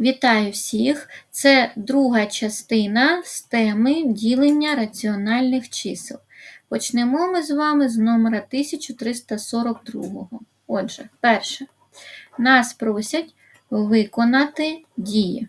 Вітаю всіх! Це друга частина з теми ділення раціональних чисел. Почнемо ми з вами з номера 1342. Отже, перше. Нас просять виконати дії.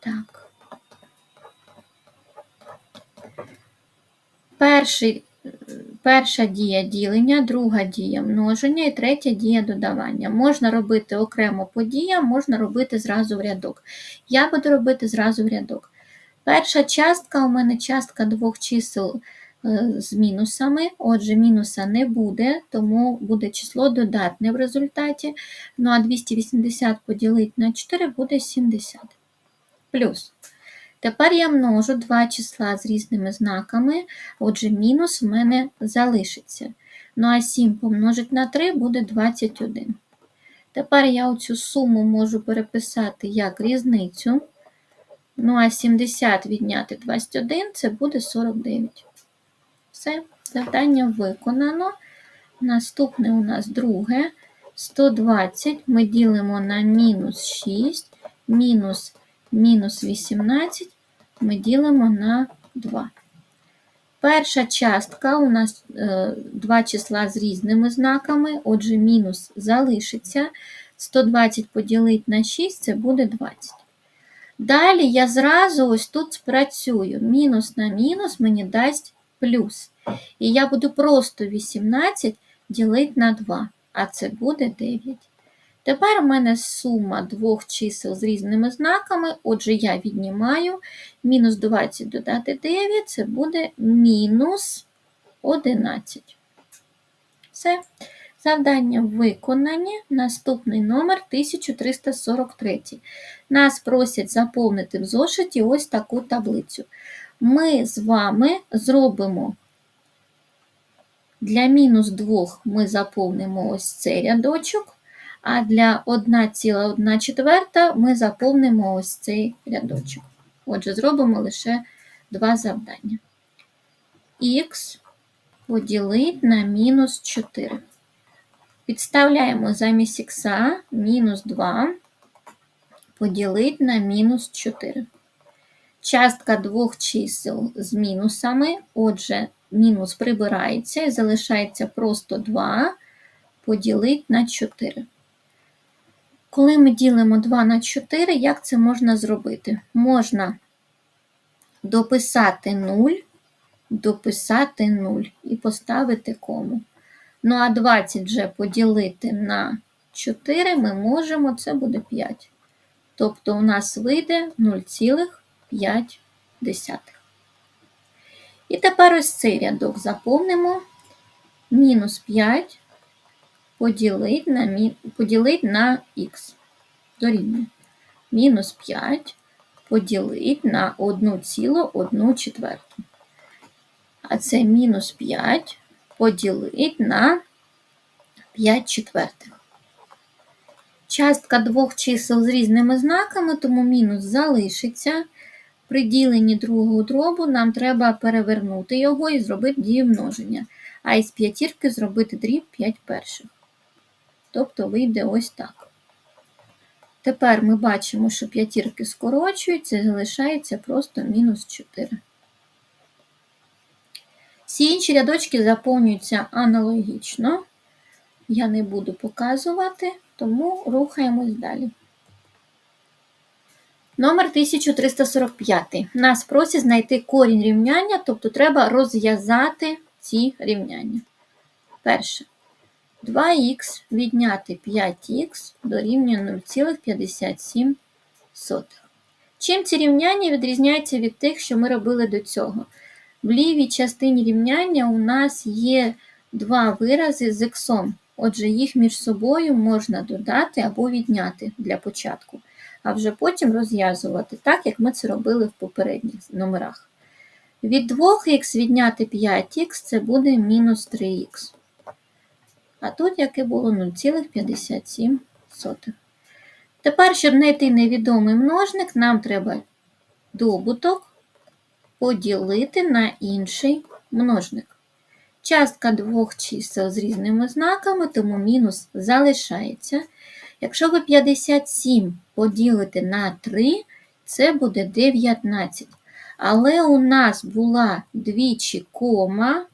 Так. Перший Перша дія ділення, друга дія множення і третя дія додавання. Можна робити окремо по діям, можна робити зразу в рядок. Я буду робити зразу в рядок. Перша частка у мене частка двох чисел е, з мінусами. Отже, мінуса не буде, тому буде число додатне в результаті. Ну а 280 поділити на 4 буде 70. Плюс. Тепер я множу два числа з різними знаками, отже, мінус в мене залишиться. Ну а 7 помножити на 3 буде 21. Тепер я оцю суму можу переписати як різницю. Ну, а 70 відняти 21 це буде 49. Все, завдання виконано. Наступне у нас друге. 120 ми ділимо на мінус 6, мінус мінус 18 ми ділимо на 2. Перша частка у нас е, два числа з різними знаками, отже, мінус залишиться. 120 поділити на 6 це буде 20. Далі я зразу ось тут спрацюю. Мінус на мінус мені дасть плюс. І я буду просто 18 ділити на 2, а це буде 9. Тепер у мене сума двох чисел з різними знаками, отже, я віднімаю мінус 20 додати 9, це буде мінус 11. Все. Завдання виконані. Наступний номер 1343. Нас просять заповнити в зошиті ось таку таблицю. Ми з вами зробимо для мінус 2 ми заповнимо ось цей рядочок а для 1,1 четверта ми заповнимо ось цей рядочок. Отже, зробимо лише два завдання. Х поділити на мінус 4. Підставляємо замість х мінус 2 поділити на мінус 4. Частка двох чисел з мінусами, отже, мінус прибирається і залишається просто 2 поділити на 4. Коли ми ділимо 2 на 4, як це можна зробити? Можна дописати 0, дописати 0 і поставити кому. Ну, а 20 вже поділити на 4 ми можемо, це буде 5. Тобто у нас вийде 0,5. І тепер ось цей рядок заповнимо мінус 5 поділити на поділити на х. Дорівнює. Мінус 5 поділити на 1,1 четверту. А це мінус 5 поділити на 5 четвертих. Частка двох чисел з різними знаками, тому мінус залишиться. При діленні другого дробу нам треба перевернути його і зробити дію множення. А із п'ятірки зробити дріб 5 перших. Тобто вийде ось так. Тепер ми бачимо, що п'ятірки скорочуються і залишається просто мінус 4. Всі інші рядочки заповнюються аналогічно. Я не буду показувати, тому рухаємось далі. Номер 1345. Нас просять знайти корінь рівняння, тобто треба розв'язати ці рівняння. Перше. 2х відняти 5х дорівнює 0,57. Чим ці рівняння відрізняються від тих, що ми робили до цього? В лівій частині рівняння у нас є два вирази з х. Отже, їх між собою можна додати або відняти для початку, а вже потім розв'язувати, так, як ми це робили в попередніх номерах. Від 2х відняти 5х це буде мінус 3х. А тут яке було 0,57. Тепер, щоб знайти невідомий множник, нам треба добуток поділити на інший множник. Частка двох чисел з різними знаками, тому мінус залишається. Якщо ви 57 поділите на 3, це буде 19. Але у нас була двічі кома,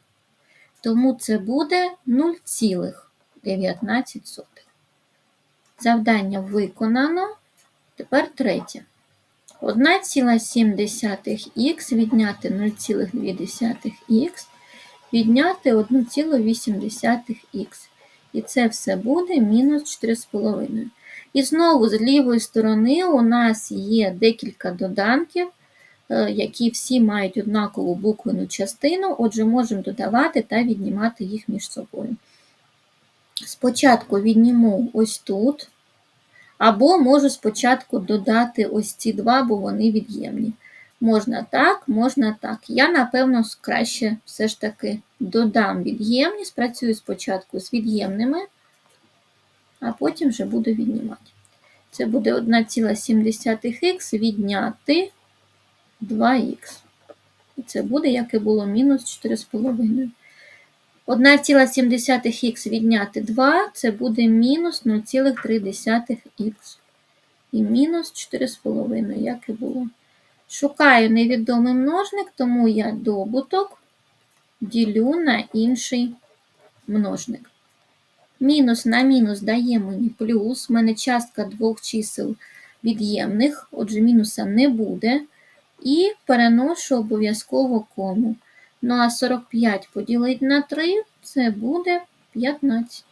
тому це буде 0,19. Завдання виконано. Тепер третє. 1,7х відняти 0,2х відняти 1,8х. І це все буде мінус 4,5. І знову з лівої сторони у нас є декілька доданків, які всі мають однакову буквену частину, отже, можемо додавати та віднімати їх між собою. Спочатку відніму ось тут, або можу спочатку додати ось ці два, бо вони від'ємні. Можна так, можна так. Я, напевно, краще все ж таки додам від'ємні, спрацюю спочатку з від'ємними, а потім вже буду віднімати. Це буде 1,7х відняти 2х. І це буде, як і було, мінус 4,5. 1,7х відняти 2 це буде мінус 0,3х. І мінус 4,5, як і було. Шукаю невідомий множник, тому я добуток ділю на інший множник. Мінус на мінус дає мені плюс. У мене частка двох чисел від'ємних, отже, мінуса не буде. І переношу обов'язково кому. Ну а 45 поділити на 3 це буде 15.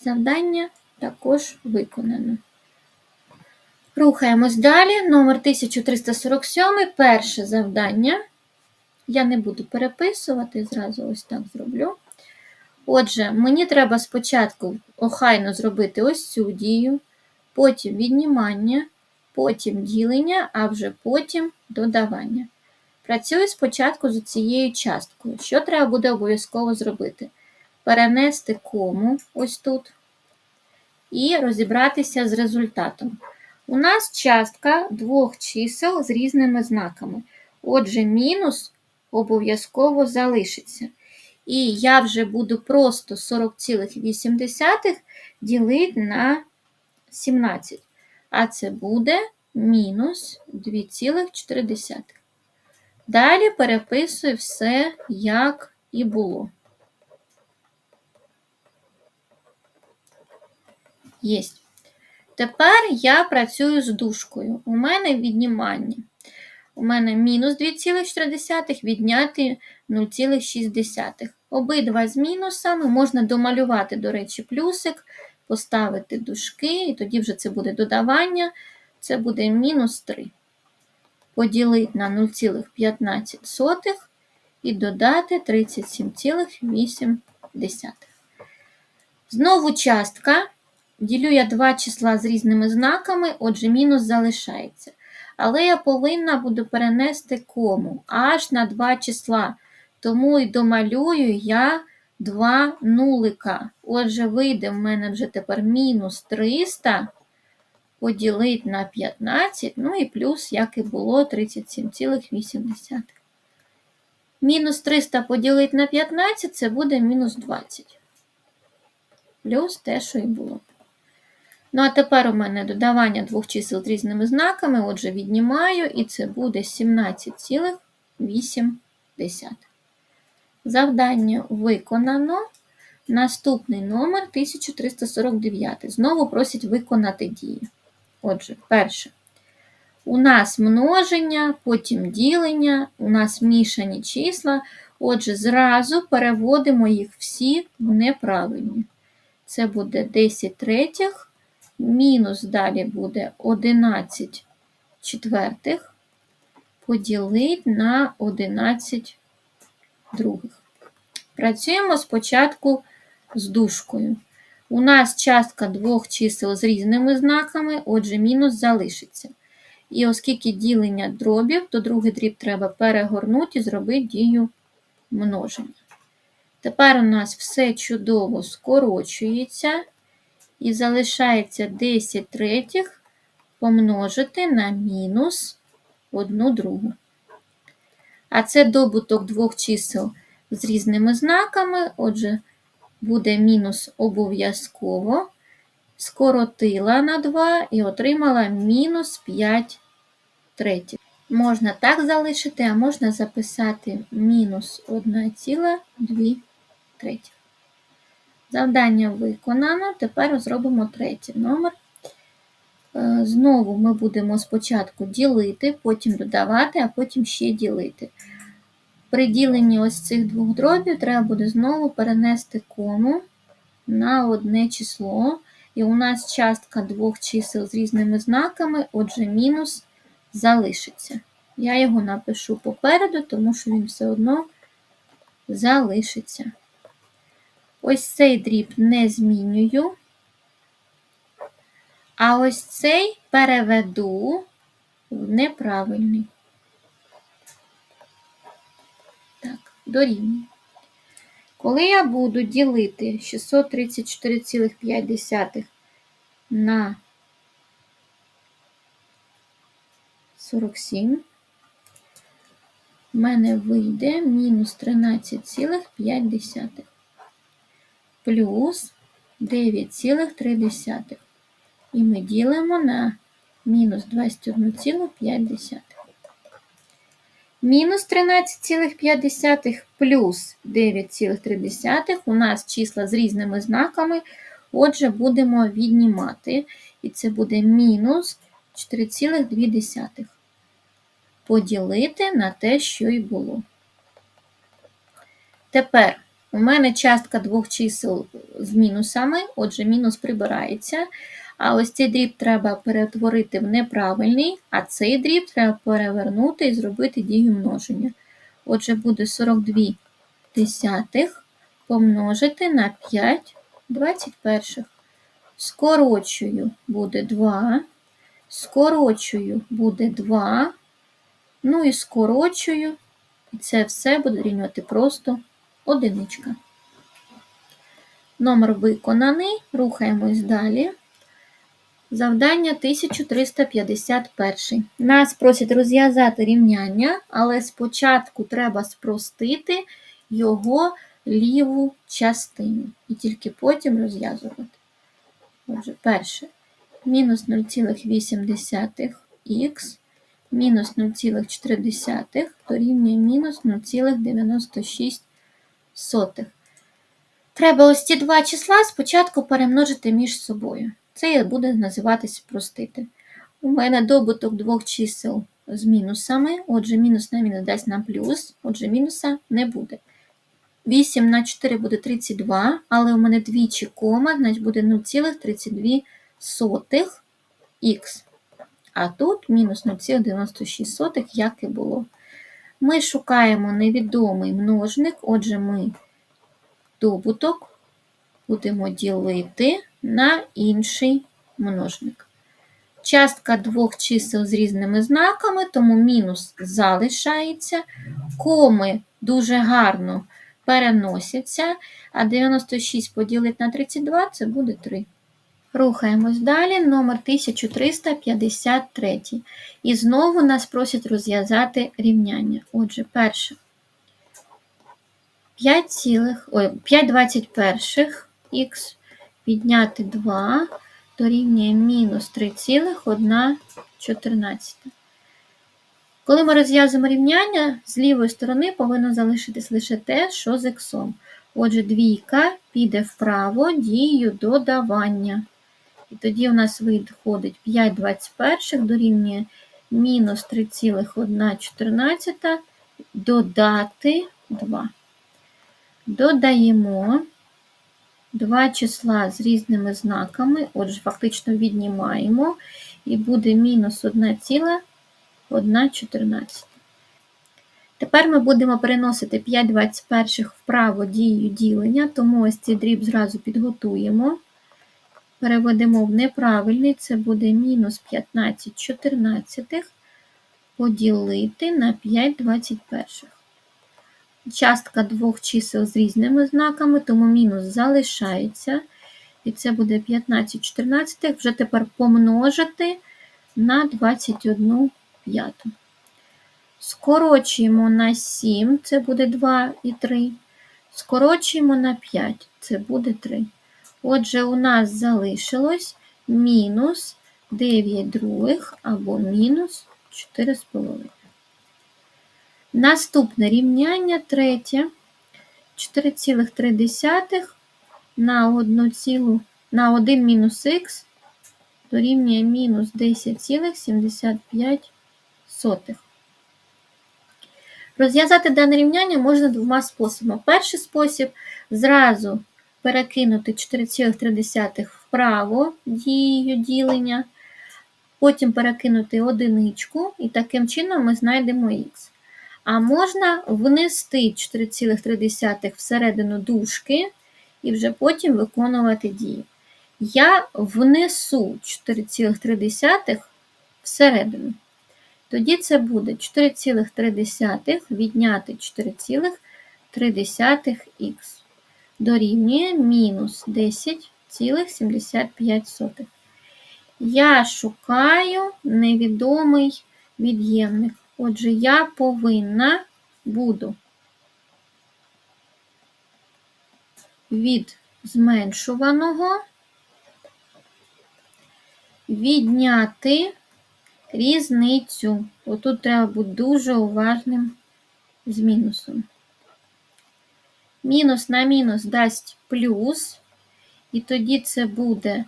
Завдання також виконано. Рухаємось далі. Номер 1347. Перше завдання. Я не буду переписувати, зразу ось так зроблю. Отже, мені треба спочатку охайно зробити ось цю дію, потім віднімання, потім ділення, а вже потім додавання. Працюю спочатку з цією часткою. Що треба буде обов'язково зробити? Перенести кому ось тут і розібратися з результатом. У нас частка двох чисел з різними знаками. Отже, мінус обов'язково залишиться. І я вже буду просто 40,8 ділити на 17. А це буде мінус 2,4. Далі переписую все, як і було. Єсть. Тепер я працюю з дужкою. У мене віднімання. У мене мінус 2,4 відняти 0,6. Обидва з мінусами можна домалювати, до речі, плюсик, поставити дужки, і тоді вже це буде додавання. Це буде мінус 3. Поділити на 0,15 і додати 37,8. Знову частка. Ділю я два числа з різними знаками, отже, мінус залишається. Але я повинна буду перенести кому аж на два числа. Тому і домалюю я два нулика. Отже, вийде в мене вже тепер мінус 300 поділити на 15, ну і плюс, як і було, 37,8. Мінус 300 поділити на 15 це буде мінус 20. Плюс те, що і було. Ну, а тепер у мене додавання двох чисел з різними знаками, отже, віднімаю, і це буде 17,8. Завдання виконано. Наступний номер 1349. Знову просять виконати дії. Отже, перше. У нас множення, потім ділення, у нас мішані числа. Отже, зразу переводимо їх всі в неправильні. Це буде 10 третіх мінус далі буде 11 четвертих поділити на 11 других. Працюємо спочатку з дужкою. У нас частка двох чисел з різними знаками, отже, мінус залишиться. І оскільки ділення дробів, то другий дріб треба перегорнути і зробити дію множення. Тепер у нас все чудово скорочується. І залишається 10 третіх помножити на мінус 1 другу. А це добуток двох чисел з різними знаками, отже, буде мінус обов'язково. скоротила на 2 і отримала мінус 5 третіх. Можна так залишити, а можна записати мінус 1,2 третіх. Завдання виконано. Тепер зробимо третій номер. Е, Знову ми будемо спочатку ділити, потім додавати, а потім ще ділити. При діленні ось цих двох дробів треба буде знову перенести кому на одне число. І у нас частка двох чисел з різними знаками, отже, мінус залишиться. Я його напишу попереду, тому що він все одно залишиться. Ось цей дріб не змінюю. А ось цей переведу в неправильний. Так, дорівнює. Коли я буду ділити 634,5 на 47, в мене вийде мінус 13,5 плюс 9,3. І ми ділимо на мінус 21,5. Мінус 13,5 плюс 9,3 у нас числа з різними знаками, отже, будемо віднімати. І це буде мінус 4,2. Поділити на те, що й було. Тепер у мене частка двох чисел з мінусами, отже, мінус прибирається. А ось цей дріб треба перетворити в неправильний, а цей дріб треба перевернути і зробити дію множення. Отже, буде 42 десятих помножити на 5 21. Скорочую буде 2, скорочую буде 2, ну і скорочую, і це все буде рівнювати просто одиничка. Номер виконаний, рухаємось далі. Завдання 1351. Нас просять розв'язати рівняння, але спочатку треба спростити його ліву частину. І тільки потім розв'язувати. Отже, перше. Мінус 0,8х мінус 0,4 дорівнює мінус 0,96. Треба ось ці два числа спочатку перемножити між собою. Це буде називатись спростити. У мене добуток двох чисел з мінусами, отже, мінус на мінус дасть нам плюс, отже, мінуса не буде. 8 на 4 буде 32, але у мене двічі кома, значить буде 0,32х. А тут мінус 0,96, як і було. Ми шукаємо невідомий множник, отже, ми добуток будемо ділити на інший множник. Частка двох чисел з різними знаками, тому мінус залишається. Коми дуже гарно переносяться, а 96 поділити на 32 це буде 3. Рухаємось далі, номер 1353. І знову нас просять розв'язати рівняння. Отже, перше. 5,21 х підняти 2 дорівнює мінус 3,114. Коли ми розв'язуємо рівняння, з лівої сторони повинно залишитись лише те, що з х. Отже, двійка піде вправо дією додавання. І тоді у нас виходить 5 21 дорівнює мінус 3,114 додати 2. Додаємо два числа з різними знаками, отже, фактично віднімаємо, і буде мінус 1,114. Тепер ми будемо переносити 5 21 вправо дію ділення, тому ось цей дріб зразу підготуємо. Переведемо в неправильний, це буде мінус 15 чотирнадцятих поділити на 5 21. Частка двох чисел з різними знаками, тому мінус залишається. І це буде 15 14, вже тепер помножити на 21 п'яту. Скорочуємо на 7, це буде 2 і 3. Скорочуємо на 5, це буде 3. Отже, у нас залишилось мінус 9 других або мінус 4,5. Наступне рівняння третє. 4,3 на 1, цілу, на 1 мінус х дорівнює мінус 10,75. Розв'язати дане рівняння можна двома способами. Перший спосіб зразу перекинути 4,3 вправо дією ділення, потім перекинути одиничку, і таким чином ми знайдемо х. А можна внести 4,3 всередину дужки і вже потім виконувати дію. Я внесу 4,3 всередину. Тоді це буде 4,3 відняти 4,3х дорівнює мінус 10,75. Я шукаю невідомий від'ємник. Отже, я повинна буду від зменшуваного відняти різницю. Отут треба бути дуже уважним з мінусом. Мінус на мінус дасть плюс, і тоді це буде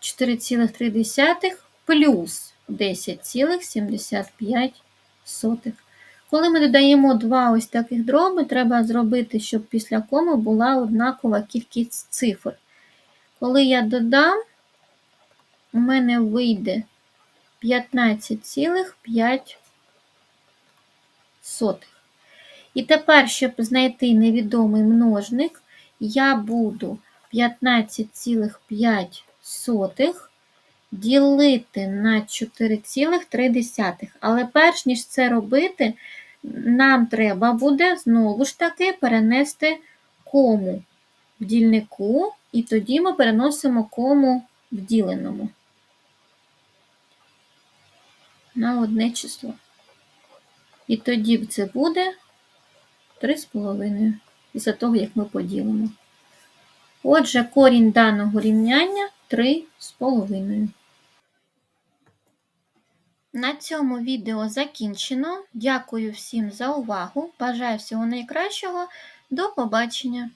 4,3 плюс 10,75. Коли ми додаємо два ось таких дроби, треба зробити, щоб після коми була однакова кількість цифр. Коли я додам, у мене вийде 15,5. І тепер, щоб знайти невідомий множник, я буду 15,5 ділити на 4,3. Але перш ніж це робити, нам треба буде знову ж таки перенести кому в дільнику, і тоді ми переносимо кому в діленому на одне число. І тоді це буде 3,5 після того, як ми поділимо. Отже, корінь даного рівняння 3,5. На цьому відео закінчено. Дякую всім за увагу. Бажаю всього найкращого. До побачення!